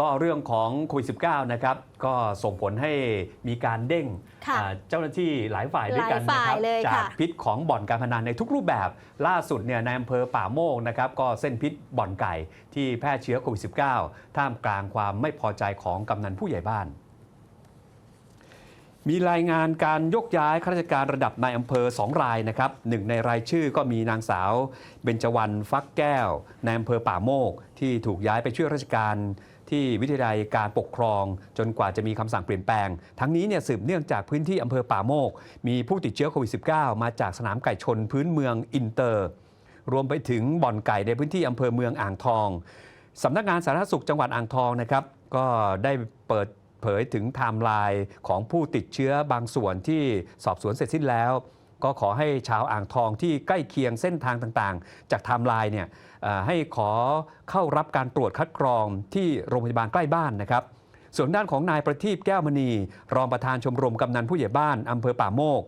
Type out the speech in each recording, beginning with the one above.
ก็เรื่องของโควิด -19 นะครับ ก็ส่งผลให้มีการเด้งค่ะอ่าเจ้าหน้าที่หลายฝ่ายด้วยกันหลายนะฝ่ายครับเลยจากค่ะ พิษของบ่อนการพนันในทุกรูปแบบ ล่าสุดเนี่ยในอำเภอป่าโมกนะครับก็เส้นพิษบ่อนไก่ที่แพร่เชื้อโควิด -19 ท่ามกลางความไม่พอใจของกำนันผู้ใหญ่บ้าน มีรายงานการยกย้ายข้าราชการระดับนายอำเภอ2รายนะครับหนึ่งในรายชื่อก็มีนางสาว เบญจวรรณฟักแก้วในอำเภอป่าโมก ที่ถูกย้ายไปช่วยราชการที่วิทยาลัยการปกครอง จนกว่าจะมีคำสั่งเปลี่ยนแปลง ทั้งนี้เนี่ยสืบเนื่องจากพื้นที่อำเภอป่าโมก มีผู้ติดเชื้อโควิด -19 มาจากสนามไก่ชนพื้นเมืองอินเตอร์ รวมไปถึงบ่อนไก่ในพื้นที่อำเภอเมืองอ่างทองสำนักงานสาธารณสุขจังหวัดอ่างทองนะครับก็ได้เปิด เผยถึงไทม์ไลน์ของผู้ติดเชื้อบางส่วนที่สอบสวนเสร็จสิ้นแล้ว ก็ขอให้ชาวอ่างทองที่ใกล้เคียงเส้นทางต่างๆ จากไทม์ไลน์เนี่ยให้ขอเข้ารับการตรวจคัดกรองที่โรงพยาบาลใกล้บ้านนะครับส่วนด้านของนายประทีปแก้วมณี รองประธานชมรมกำนันผู้ใหญ่บ้านอำเภอป่าโมก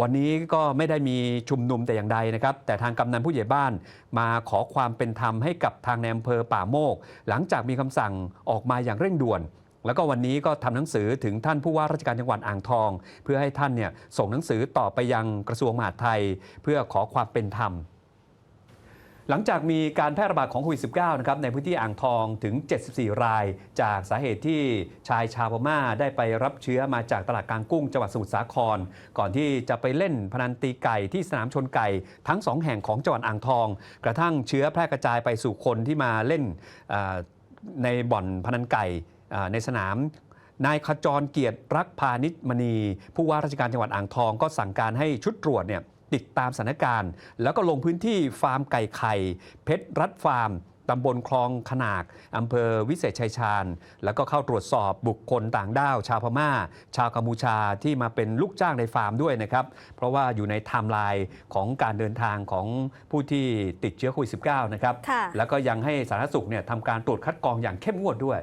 วันนี้ก็ไม่ได้มีชุมนุมแต่อย่างใดนะครับ แต่ทางกำนันผู้ใหญ่บ้านมาขอความเป็นธรรมให้กับทางในอำเภอป่าโมก หลังจากมีคำสั่งออกมาอย่างเร่งด่วน แล้วก็วันนี้ก็ทำหนังสือถึงท่านผู้ว่าราชการจังหวัดอ่างทอง เพื่อให้ท่านเนี่ยส่งหนังสือต่อไปยังกระทรวงมหาดไทย เพื่อขอความเป็นธรรมหลังจากมีการแพร่ระบาดของโควิด -19 นะครับในพื้นที่อ่างทองถึง 74 ราย จากสาเหตุที่ชายชาวพม่าได้ไปรับเชื้อมาจากตลาดกลางกุ้งจังหวัดสมุทรสาคร ก่อนที่จะไปเล่นพนันตีไก่ที่สนามชนไก่ทั้งสองแห่งของจังหวัดอ่างทอง กระทั่งเชื้อแพร่กระจายไปสู่คนที่มาเล่นในบ่อนพนันไก่ ในสนามนายขจรเกียรติรักพาณิชมณี ผู้ว่าราชการจังหวัดอ่างทองก็สั่งการให้ชุดตรวจเนี่ยติดตามสถานการณ์ แล้วก็ลงพื้นที่ฟาร์มไก่ไข่ เพชรรัฐฟาร์มตำบลคลองขนากอำเภอวิเศษชัยชาญ แล้วก็เข้าตรวจสอบบุคคลต่างด้าว ชาวพม่า ชาวกัมพูชาที่มาเป็นลูกจ้างในฟาร์มด้วยนะครับ เพราะว่าอยู่ในไทม์ไลน์ของการเดินทางของผู้ที่ติดเชื้อโควิด -19 นะครับค่ะแล้วก็ยังให้สาธารณสุขเนี่ยทำการตรวจคัดกรองอย่างเข้มงวดด้วย